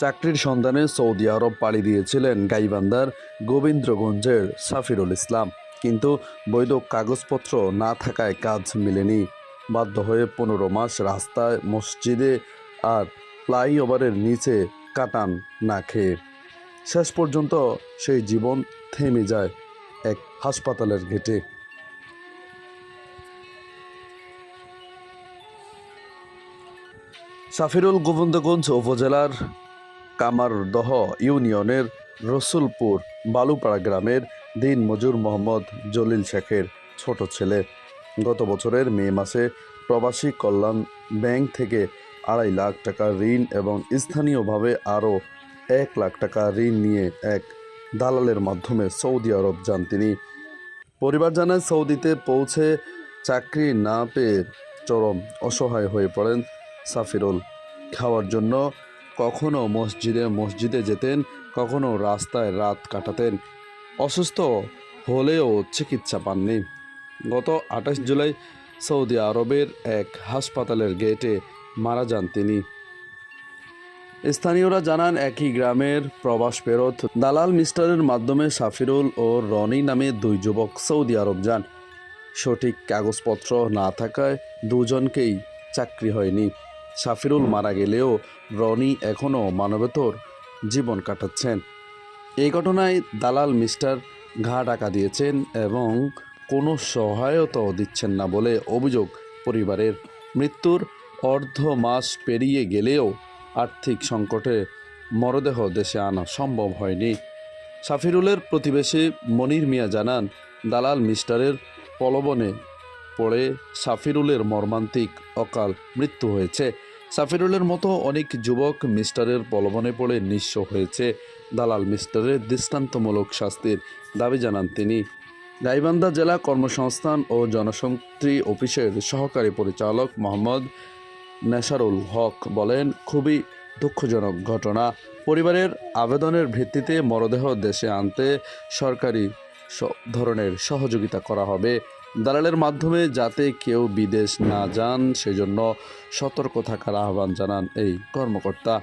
চাকরির সন্ধানে সৌদি আরব পাড়ি দিয়েছিলেন গাইবান্ধার গোবিন্দ্রগঞ্জের সাফিরুল ইসলাম। কিন্তু বৈধ কাগজপত্র না থাকায় কাজ মেলেনি। বাধ্য হয়ে পনেরো মাস রাস্তায়, মসজিদে আর ফ্লাইওভারের নিচে কাটান না খেয়ে। শেষ পর্যন্ত সেই জীবন থেমে যায় এক হাসপাতালের গেটে। সাফিরুল গোবিন্দগঞ্জ উপজেলার কামারদহ ইউনিয়নের রসুলপুর বালুপাড়া গ্রামের দিন মজুর মোহাম্মদ জলিল শেখের ছোট ছেলে। গত বছরের মে মাসে প্রবাসী কল্যাণ ব্যাংক থেকে আড়াই লাখ টাকা ঋণ এবং স্থানীয়ভাবে আরও এক লাখ টাকা ঋণ নিয়ে এক দালালের মাধ্যমে সৌদি আরব যান তিনি। পরিবার জানায়, সৌদিতে পৌঁছে চাকরি না পেয়ে চরম অসহায় হয়ে পড়েন সাফিরুল। খাওয়ার জন্য কখনো মসজিদে মসজিদে যেতেন, কখনো রাস্তায় রাত কাটাতেন। অসুস্থ হলেও চিকিৎসা পাননি। গত আঠাশ জুলাই সৌদি আরবের এক হাসপাতালের গেটে মারা যান তিনি। স্থানীয়রা জানান, একই গ্রামের প্রবাস ফেরত দালাল মিস্টারের মাধ্যমে সাফিরুল ও রনি নামে দুই যুবক সৌদি আরব যান। সঠিক কাগজপত্র না থাকায় দুজনকেই চাকরি হয়নি। সাফিরুল মারা গেলেও রনি এখনও মানবেতর জীবন কাটাচ্ছেন। এই ঘটনায় দালাল মিস্টার ঘা টাকা দিয়েছেন এবং কোনো সহায়তাও দিচ্ছেন না বলে অভিযোগ পরিবারের। মৃত্যুর অর্ধ মাস পেরিয়ে গেলেও আর্থিক সংকটে মরদেহ দেশে আনা সম্ভব হয়নি। সাফিরুলের প্রতিবেশী মনির মিয়া জানান, দালাল মিস্টারের প্রলোভনে পড়ে সাফিরুলের মর্মান্তিক অকাল মৃত্যু হয়েছে। সাফিরুলের মতো অনেক যুবক মিস্টারের প্রলোভনে পড়ে নিঃস্ব হয়েছে। দালাল মিস্টারের দৃষ্টান্তমূলক শাস্তির দাবি জানান তিনি। গাইবান্ধা জেলা কর্মসংস্থান ও জনশক্তি অফিসের সহকারী পরিচালক মোহাম্মদ নেসারুল হক বলেন, খুবই দুঃখজনক ঘটনা। পরিবারের আবেদনের ভিত্তিতে মরদেহ দেশে আনতে সরকারি ধরনের সহযোগিতা করা হবে। দালালের মাধ্যমে যাতে কেউ বিদেশ না যান সেজন্য সতর্ক থাকার আহ্বান জানান এই কর্মকর্তা।